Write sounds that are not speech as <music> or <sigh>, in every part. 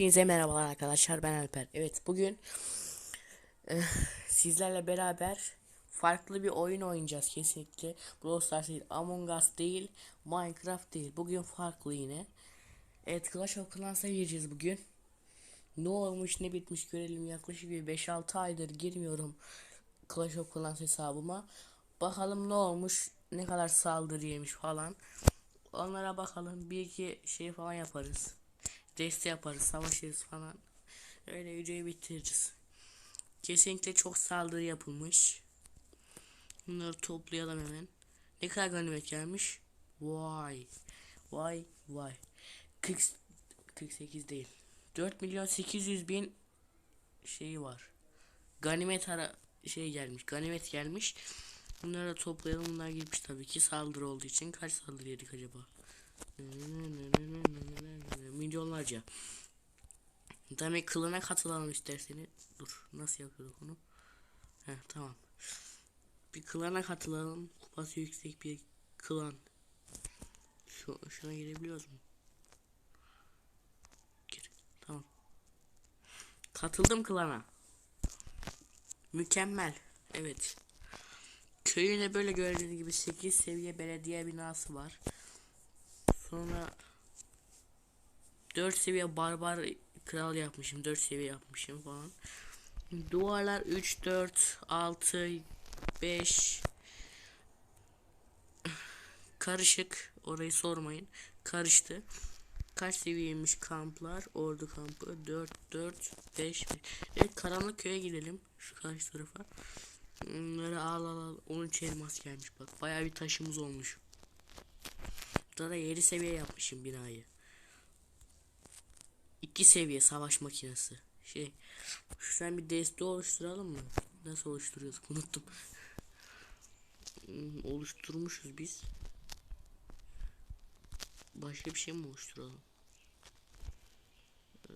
Hepinize merhabalar arkadaşlar ben Alper. Evet bugün eh, sizlerle beraber farklı bir oyun oynayacağız kesinlikle. Brawl Stars değil, Among Us değil, Minecraft değil. Bugün farklı yine. Evet Clash of Clans'a gireceğiz bugün. Ne olmuş ne bitmiş görelim yaklaşık bir 5-6 aydır girmiyorum Clash of Clans hesabıma. Bakalım ne olmuş ne kadar saldırı yemiş falan. Onlara bakalım bir iki şey falan yaparız deste yaparız, savaşırız falan. Öyle videoyu bitiririz. Kesinlikle çok saldırı yapılmış. Bunları toplayalım hemen. Ne kadar ganimet gelmiş? Vay. Vay vay. 40 48 değil. 4 milyon 800 bin şeyi var. Ganimet ara şey gelmiş. Ganimet gelmiş. Bunları da toplayalım. Bunlar girmiş tabii ki saldırı olduğu için. Kaç saldırı yedik acaba? Milyonlarca. Demek kılına katılalım isterseniz. Dur nasıl yapıyorduk onu? Heh tamam. Bir klana katılalım. Kupası yüksek bir klan. Şu, şuna girebiliyoruz mu? Gir. Tamam. Katıldım klana. Mükemmel. Evet. Köyüne böyle gördüğünüz gibi 8 seviye belediye binası var. Sonra 4 seviye barbar kral yapmışım. 4 seviye yapmışım falan. Duvarlar 3 4 6 5 karışık. Orayı sormayın. Karıştı. Kaç seviyeymiş kamplar? Ordu kampı 4 4 5 Evet karanlık köye gidelim. Şu karşı tarafa. Bunları al al al. 13 elmas gelmiş bak. Bayağı bir taşımız olmuş. Burada da 7 seviye yapmışım binayı. 2 seviye savaş makinesi. Şey, şuradan bir deste oluşturalım mı? Nasıl oluşturuyoruz? <laughs> Unuttum. Hmm, oluşturmuşuz biz. Başka bir şey mi oluşturalım? Ee,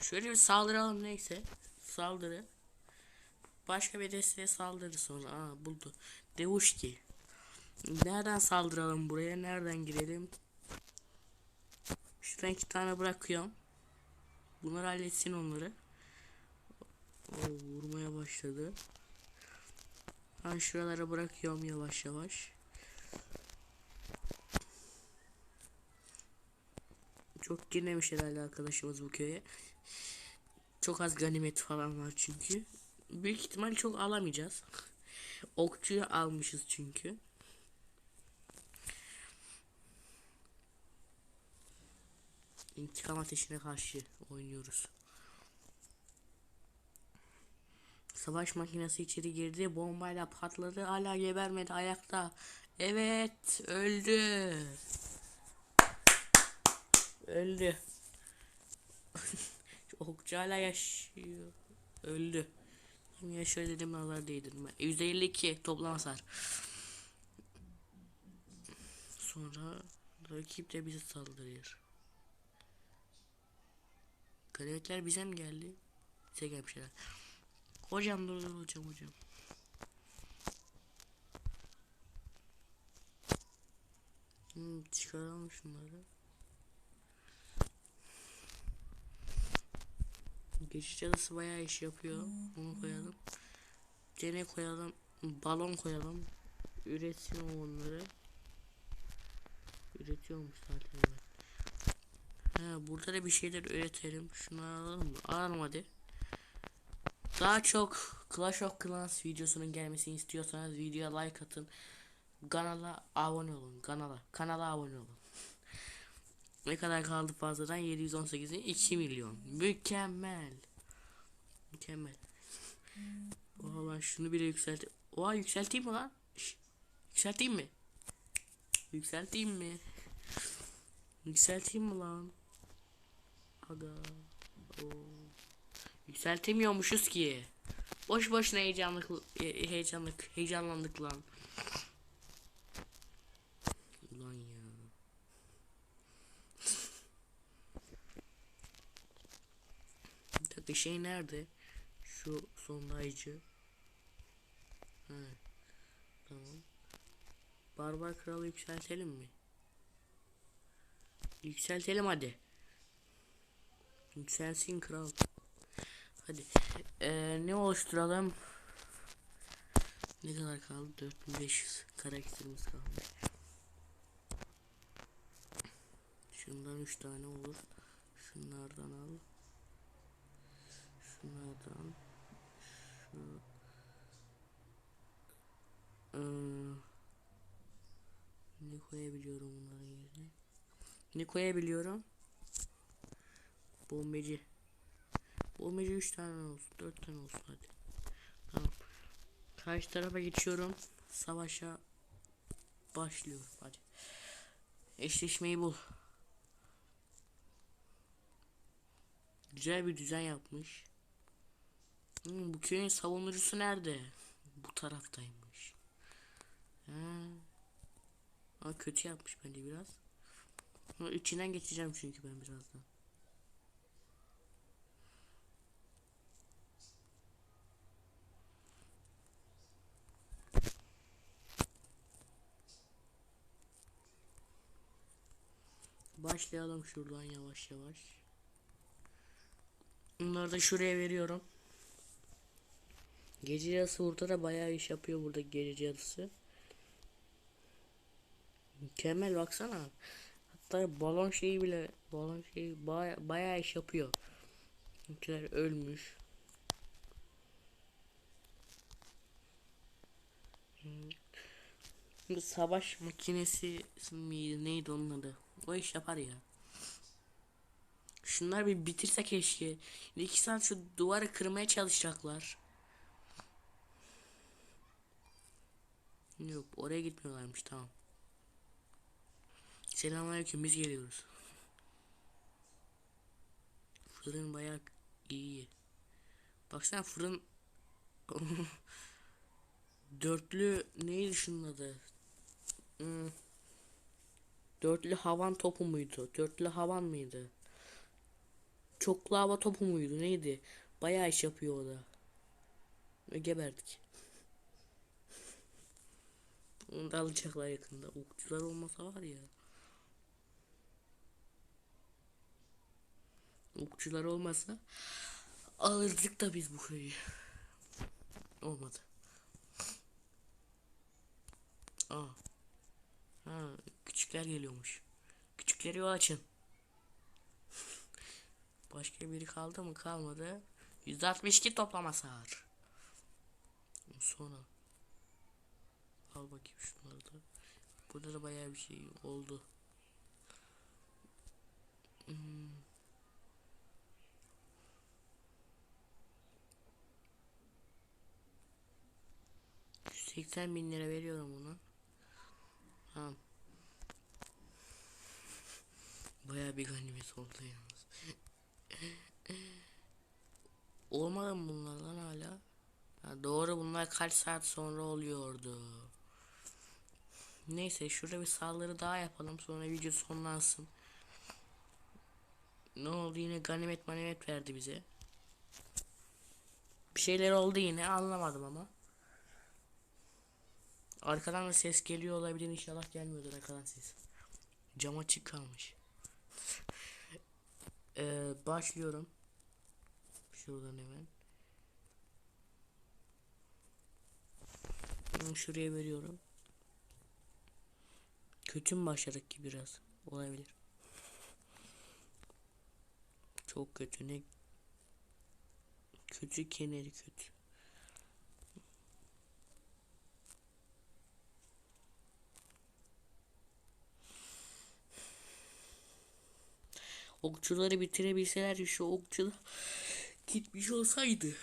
şöyle bir saldıralım neyse. Saldırı. Başka bir desteğe saldırı sonra. Aa buldu. Devuşki. Nereden saldıralım buraya? Nereden girelim? Şuradan iki tane bırakıyorum. Bunlar halletsin onları. Oo, vurmaya başladı. Ben şuralara bırakıyorum yavaş yavaş. Çok girmemiş herhalde arkadaşımız bu köye. Çok az ganimet falan var çünkü. Büyük ihtimal çok alamayacağız. <laughs> Okçuyu almışız çünkü. İntikam ateşine karşı oynuyoruz. Savaş makinesi içeri girdi. Bombayla patladı. Hala gebermedi ayakta. Evet öldü. Öldü. <laughs> Okçu hala yaşıyor. Öldü. Yaşıyor dedim nazar değdirdim. %52 toplam hasar. Sonra rakip de bizi saldırıyor. Ganimetler bize mi geldi? Bize gelmişler. Hocam dur dur hocam hocam. Hmm, çıkaralım şunları. Geçiş cadısı bayağı iş yapıyor. Onu koyalım. Gene koyalım. Balon koyalım. Üretsin onları. Üretiyormuş zaten. He, burada da bir şeyler üretelim. Şunu alalım mı? Alalım hadi. Daha çok Clash of Clans videosunun gelmesini istiyorsanız videoya like atın. Kanala abone olun. Kanala. Kanala abone olun. <laughs> ne kadar kaldı fazladan? 718'in 2 milyon. Mükemmel. Mükemmel. Oha ben şunu bile yükselt. Oha yükselteyim mi lan? Şş, yükselteyim mi? Yükselteyim mi? Yükselteyim mi lan? Aga. Oo. Yükseltemiyormuşuz ki. Boş boşuna heyecanlık heyecanlık heyecanlandık lan. Ulan ya. Bir dakika şey nerede? Şu sondayıcı. He. Tamam. Barbar kralı yükseltelim mi? Yükseltelim hadi. Sensin kral. Hadi. Ee, ne oluşturalım? Ne kadar kaldı? 4500 karakterimiz kaldı. Şundan 3 tane olur. Şunlardan al. Şunlardan. Şu. Ee, ne koyabiliyorum bunların yerine? Ne koyabiliyorum? Bombeci. Bombeci 3 tane olsun. 4 tane olsun hadi. Tamam. Karşı tarafa geçiyorum. Savaşa başlıyorum. Hadi. Eşleşmeyi bul. Güzel bir düzen yapmış. Hmm, bu köyün savunucusu nerede? Bu taraftaymış. Ha. Ama kötü yapmış bence biraz. Ama içinden geçeceğim çünkü ben birazdan. Başlayalım şuradan yavaş yavaş. Bunları da şuraya veriyorum. Gece yarısı burada da bayağı iş yapıyor burada gece yarısı. Mükemmel baksana. Hatta balon şeyi bile balon şeyi baya, bayağı iş yapıyor. Bizimkiler ölmüş. Bu savaş makinesi miydi neydi onun adı? O iş yapar ya. Şunlar bir bitirse keşke. İki saat şu duvarı kırmaya çalışacaklar. Yok oraya gitmiyorlarmış tamam. Selamünaleyküm biz geliyoruz. <laughs> Fırın bayağı iyi. Baksana fırın <laughs> dörtlü neydi şunun adı? Hmm. Dörtlü havan topu muydu? Dörtlü havan mıydı? Çoklu hava topu muydu? Neydi? Bayağı iş yapıyor o da. Ve geberdik. Onu da alacaklar yakında. Okçular olmasa var ya. Okçular olmasa alırdık da biz bu köyü. Olmadı. Aa. Ha, küçükler geliyormuş. Küçükleri açın. Başka biri kaldı mı? Kalmadı. 162 toplama sağır. Sonra. Al bakayım şunları da. Burada da bayağı bir şey oldu. Hmm. ...180 bin lira veriyorum buna. Tamam. Bayağı bir ganimet oldu yalnız. <laughs> Olmadı mı bunlar lan hala? Ha, doğru bunlar kaç saat sonra oluyordu. Neyse şurada bir saldırı daha yapalım sonra video sonlansın. Ne oldu yine ganimet manimet verdi bize. Bir şeyler oldu yine anlamadım ama. Arkadan da ses geliyor olabilir inşallah gelmiyordur arkadan ses. Cam açık kalmış. <laughs> ee, başlıyorum. Şuradan hemen. Şuraya veriyorum. Kötü mü başladık ki biraz? Olabilir. Çok kötü ne? Kötü keneri kötü. Okçuları bitirebilseler şu okçular gitmiş olsaydı.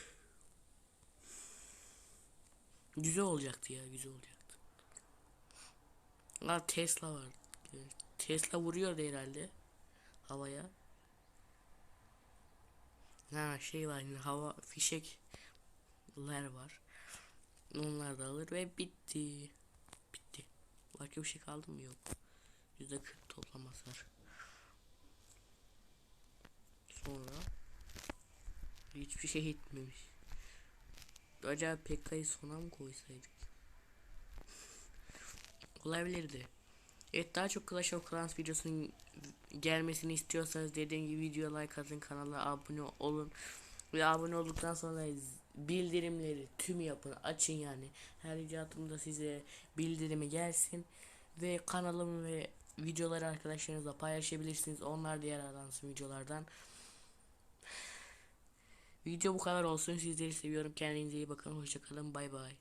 Güzel olacaktı ya güzel olacaktı. Ha Tesla var. Tesla vuruyordu herhalde havaya. Ha şey var yine hava fişekler var. Onlar da alır ve bitti. Bitti. Başka bir şey kaldı mı? Yok. %40 toplam hasar. Sonra hiçbir şey gitmemiş. Acaba Pekka'yı sona mı koysaydık? Olabilirdi. Evet daha çok Clash of Clans videosunun gelmesini istiyorsanız dediğim gibi video like atın kanala abone olun. Ve abone olduktan sonra bildirimleri tüm yapın açın yani. Her icatımda size bildirimi gelsin. Ve kanalımı ve videoları arkadaşlarınızla paylaşabilirsiniz. Onlar da yararlansın videolardan. Video bu kadar olsun. Sizleri seviyorum. Kendinize iyi bakın. Hoşçakalın. Bay bay.